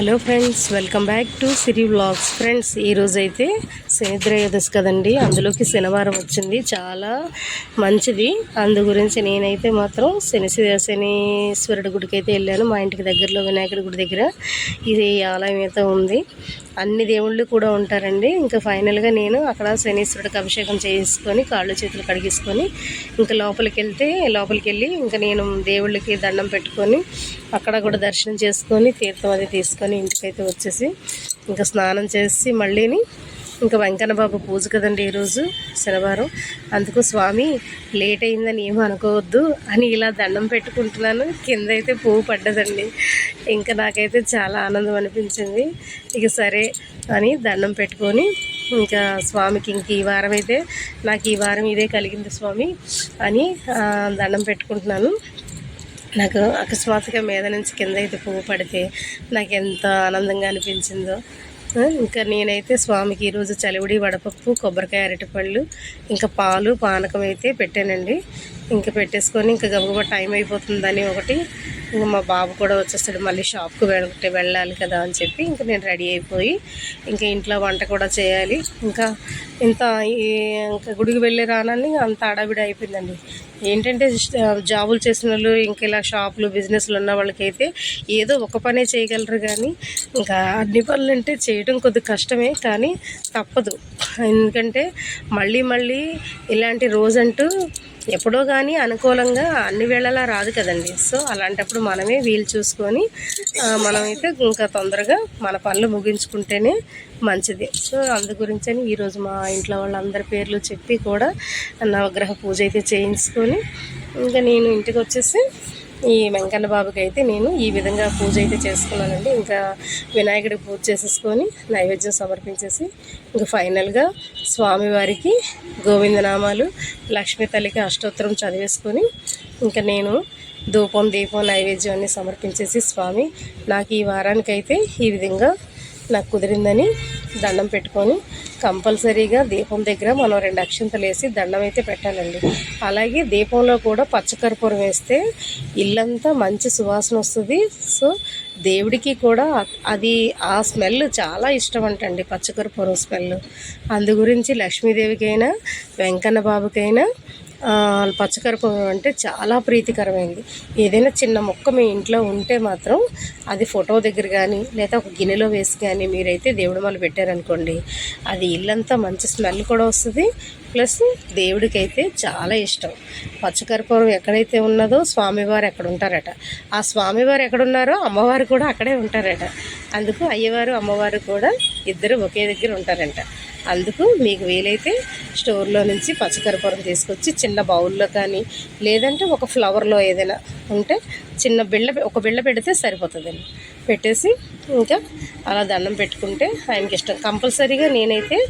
Hello friends welcome back to Siri vlogs. Friends ఈరోజు అయితే శనిద్రయోదశి కదండి. అందులోకి శనివారం వచ్చింది. చాలా మంచిది. అందు గురించి నేనైతే మాత్రం శని శనీశ్వరుడి గుడికి అయితే వెళ్ళాను. మా ఇంటికి దగ్గరలో వినాయకుడి గుడి దగ్గర. ఇది ఆలయం అయితే ఉంది. అన్ని దేవుళ్ళు కూడా ఉంటారండి. ఇంకా ఫైనల్గా నేను అక్కడ శనీశ్వరుడికి అభిషేకం చేసుకొని కాళ్ళు చేతులు కడిగేసుకొని ఇంకా లోపలికి వెళ్తే లోపలికి వెళ్ళి ఇంకా నేను దేవుళ్ళకి దండం పెట్టుకొని అక్కడ కూడా దర్శనం చేసుకొని తీర్థం అది తీసుకొని ఇంటికైతే వచ్చేసి ఇంకా స్నానం చేసి మళ్ళీని ఇంకా వెంకన్న బాబు పూజ కదండి ఈరోజు శనివారం. అందుకు స్వామి లేట్ అయిందని ఏమీ అనుకోవద్దు అని ఇలా దండం పెట్టుకుంటున్నాను. కింద అయితే పువ్వు పడ్డదండి. ఇంకా నాకైతే చాలా ఆనందం అనిపించింది. ఇక సరే అని దండం పెట్టుకొని ఇంకా స్వామికి ఇంక ఈ వారం అయితే నాకు ఈ వారం ఇదే కలిగింది స్వామి అని దండం పెట్టుకుంటున్నాను. నాకు అకస్మాత్తుగా మీద నుంచి కింద అయితే పువ్వు పడితే నాకు ఎంత ఆనందంగా అనిపించిందో. ఇంకా నేనైతే స్వామికి ఈరోజు చలివిడి వడపప్పు కొబ్బరికాయ అరటిపళ్ళు ఇంకా పాలు పానకం అయితే పెట్టానండి. ఇంకా పెట్టేసుకొని ఇంకా గబగబా టైం అయిపోతుందని ఒకటి ఇంకా మా బాబు కూడా వచ్చేస్తాడు మళ్ళీ షాప్కి వెళ్ళి వెళ్ళాలి కదా అని చెప్పి ఇంకా నేను రెడీ అయిపోయి ఇంకా ఇంట్లో వంట కూడా చేయాలి. ఇంకా ఇంత ఇంకా గుడికి వెళ్ళి రానని అంత అడావిడి అయిపోయిందండి. ఏంటంటే జాబులు చేసిన వాళ్ళు ఇంకా ఇలా షాపులు బిజినెస్లు ఉన్న వాళ్ళకైతే ఏదో ఒక పనే చేయగలరు కానీ ఇంకా అన్ని పనులు అంటే చేయడం కొద్ది కష్టమే కానీ తప్పదు. ఎందుకంటే మళ్ళీ మళ్ళీ ఇలాంటి రోజంటూ ఎప్పుడో కానీ అనుకూలంగా అన్ని వేళలా రాదు కదండి. సో అలాంటప్పుడు మనమే వీలు చూసుకొని మనమైతే ఇంకా తొందరగా మన పనులు ముగించుకుంటేనే మంచిది. సో అందు గురించని ఈరోజు మా ఇంట్లో వాళ్ళందరి పేర్లు చెప్పి కూడా నవగ్రహ పూజ అయితే చేయించుకొని ఇంకా నేను ఇంటికి వచ్చేసి ఈ వెంకన్న బాబుకి అయితే నేను ఈ విధంగా పూజ అయితే చేసుకున్నానండి. ఇంకా వినాయకుడికి పూజ చేసేసుకొని నైవేద్యం సమర్పించేసి ఇంకా ఫైనల్గా స్వామివారికి గోవిందనామాలు లక్ష్మీ తల్లికి అష్టోత్తరం చదివేసుకొని ఇంకా నేను ధూపం దీపం నైవేద్యం అన్ని సమర్పించేసి స్వామి నాకు ఈ వారానికైతే ఈ విధంగా నాకు కుదిరిందని దండం పెట్టుకొని కంపల్సరీగా దీపం దగ్గర మనం రెండు అక్షంతలు వేసి దండం అయితే పెట్టాలండి. అలాగే దీపంలో కూడా పచ్చకర్పూరం వేస్తే ఇల్లంతా మంచి సువాసన వస్తుంది. సో దేవుడికి కూడా అది ఆ స్మెల్ చాలా ఇష్టం అంటండి పచ్చకర్పూరం స్మెల్. అందు గురించి లక్ష్మీదేవికైనా వెంకన్న బాబుకైనా పచ్చకర్పూరం అంటే చాలా ప్రీతికరమైంది. ఏదైనా చిన్న మొక్క మీ ఇంట్లో ఉంటే మాత్రం అది ఫోటో దగ్గర కానీ లేదా ఒక గిన్నెలో వేసి కానీ మీరైతే దేవుడి మళ్ళీ పెట్టారనుకోండి అది ఇల్లంతా మంచి స్మెల్ కూడా వస్తుంది. ప్లస్ దేవుడికైతే చాలా ఇష్టం. పచ్చకర్పూరం ఎక్కడైతే ఉన్నదో స్వామివారు ఎక్కడ ఉంటారట. ఆ స్వామివారు ఎక్కడున్నారో అమ్మవారు కూడా అక్కడే ఉంటారట. అందుకు అయ్యవారు అమ్మవారు కూడా ఇద్దరు ఒకే దగ్గర ఉంటారంట. అందుకు మీకు వీలైతే స్టోర్లో నుంచి పచ్చకర్పూరం తీసుకొచ్చి చిన్న బౌల్లో కానీ లేదంటే ఒక ఫ్లవర్లో ఏదైనా ఉంటే చిన్న బిళ్ళ ఒక బిళ్ళ పెడితే సరిపోతుందండి. పెట్టేసి ఇంకా అలా దండం పెట్టుకుంటే ఆయనకి ఇష్టం. కంపల్సరీగా నేనైతే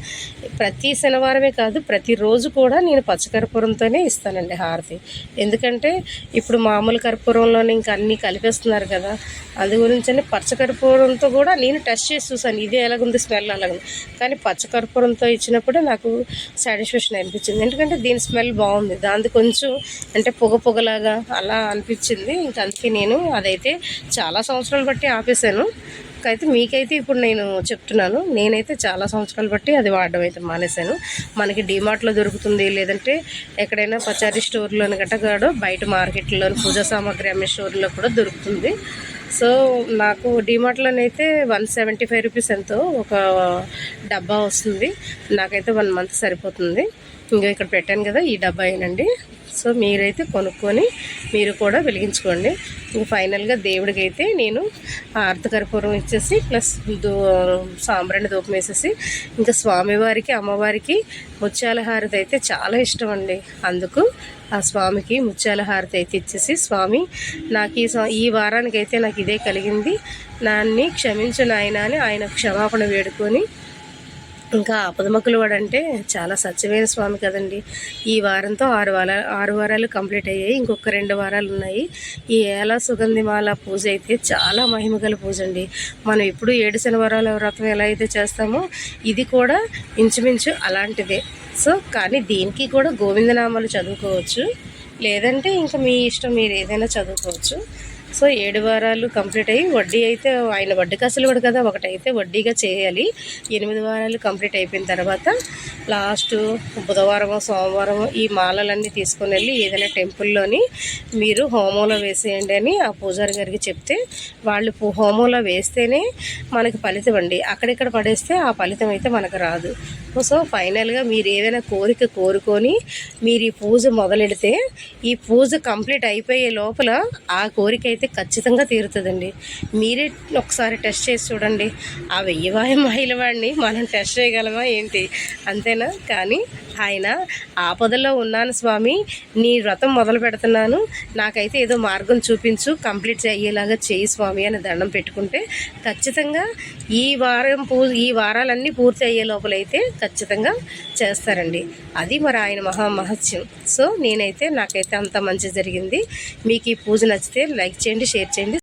ప్రతి శనివారమే కాదు ప్రతిరోజు కూడా నేను పచ్చకర్పూరంతోనే ఇస్తానండి హారతి. ఎందుకంటే ఇప్పుడు మామూలు కర్పూరంలోనే ఇంకా అన్నీ కలిపేస్తున్నారు కదా అది గురించి పచ్చకర్పూరంతో కూడా నేను టెస్ట్ చేసి చూసాను ఇది ఎలాగుంది స్మెల్ అలాగుంది. కానీ పచ్చకర్పూరంతో ఇచ్చినప్పుడే నాకు సాటిస్ఫాక్షన్ అనిపించింది. ఎందుకంటే దీని స్మెల్ బాగుంది. దాని కొంచెం అంటే పొగ పొగలాగా అలా అనిపించింది. ఇంకా అందుకే నేను అదైతే చాలా సంవత్సరాలు బట్టి ఆపేశాను. అయితే మీకైతే ఇప్పుడు నేను చెప్తున్నాను. నేనైతే చాలా సంవత్సరాలు బట్టి అది వాడడం అయితే మానేశాను. మనకి డిమార్ట్లో దొరుకుతుంది లేదంటే ఎక్కడైనా పచారీ స్టోర్లోని గట్టగాడో బయట మార్కెట్లో పూజా సామాగ్రి అమ్మే స్టోర్లో కూడా దొరుకుతుంది. సో నాకు డిమార్ట్లోనైతే వన్ సెవెంటీ ఫైవ్ రూపీస్ ఎంతో ఒక డబ్బా వస్తుంది. నాకైతే వన్ మంత్ సరిపోతుంది. ఇంకా ఇక్కడ పెట్టాను కదా ఈ డబ్బా అయినండి. సో మీరైతే కొనుక్కొని మీరు కూడా వెలిగించుకోండి. ఇంక ఫైనల్గా దేవుడికి అయితే నేను ఆర్తకర్పూరం ఇచ్చేసి ప్లస్ దో సాంబ్రాణి దూపం వేసేసి ఇంకా స్వామివారికి అమ్మవారికి ముత్యాల హారతి అయితే చాలా ఇష్టం అండి. అందుకు ఆ స్వామికి ముత్యాల హారతి అయితే ఇచ్చేసి స్వామి నాకు ఈ ఈ వారానికి అయితే నాకు ఇదే కలిగింది. నాన్ని క్షమించు నాయన అని ఆయన క్షమాపణ వేడుకొని ఇంకా ఆపదమక్కులు వాడంటే చాలా సత్యమైన స్వామి కదండి. ఈ వారంతో ఆరు వారాలు ఆరు వారాలు కంప్లీట్ అయ్యాయి. ఇంకొక రెండు వారాలు ఉన్నాయి. ఈ ఏల సుగంధిమాల పూజ అయితే చాలా మహిమగల పూజ అండి. మనం ఇప్పుడు ఏడు శనివారాల వ్రతం ఎలా అయితే చేస్తామో ఇది కూడా ఇంచుమించు అలాంటిదే. సో కానీ దీనికి కూడా గోవిందనామాలు చదువుకోవచ్చు. లేదంటే ఇంకా మీ ఇష్టం మీరు ఏదైనా చదువుకోవచ్చు. సో ఏడు వారాలు కంప్లీట్ అయ్యి వడ్డీ అయితే ఆయన వడ్డీకి అసలు కూడా కదా ఒకటైతే వడ్డీగా చేయాలి. ఎనిమిది వారాలు కంప్లీట్ అయిపోయిన తర్వాత లాస్ట్ బుధవారం సోమవారం ఈ మాలలన్నీ తీసుకొని వెళ్ళి ఏదైనా టెంపుల్లోని మీరు హోమంలో వేసేయండి అని ఆ పూజారి గారికి చెప్తే వాళ్ళు హోమంలో వేస్తేనే మనకి ఫలితం అండి. అక్కడిక్కడ పడేస్తే ఆ ఫలితం అయితే మనకు రాదు. సో ఫైనల్గా మీరు ఏదైనా కోరిక కోరుకొని మీరు ఈ పూజ మొదలెడితే ఈ పూజ కంప్లీట్ అయిపోయే లోపల ఆ కోరిక అయితే ఖచ్చితంగా తీరుతుందండి. మీరే ఒకసారి టెస్ట్ చేసి చూడండి. ఆ వెయ్యి వాయి మహిళ వాడిని మనం టెస్ట్ చేయగలమా ఏంటి? అంతేనా? కానీ ఆయన ఆపదలో ఉన్నాను స్వామి నీ వ్రతం మొదలు పెడుతున్నాను. నాకైతే ఏదో మార్గం చూపించు కంప్లీట్ అయ్యేలాగా చేయి స్వామి అని దండం పెట్టుకుంటే ఖచ్చితంగా ఈ వారం పూ ఈ వారాలన్నీ పూర్తి అయ్యే లోపలైతే ఖచ్చితంగా చేస్తారండి. అది మరి ఆయన మహా మహత్యం. సో నేనైతే నాకైతే అంత మంచి జరిగింది. మీకు ఈ పూజ నచ్చితే లైక్ చేయండి షేర్ చేయండి.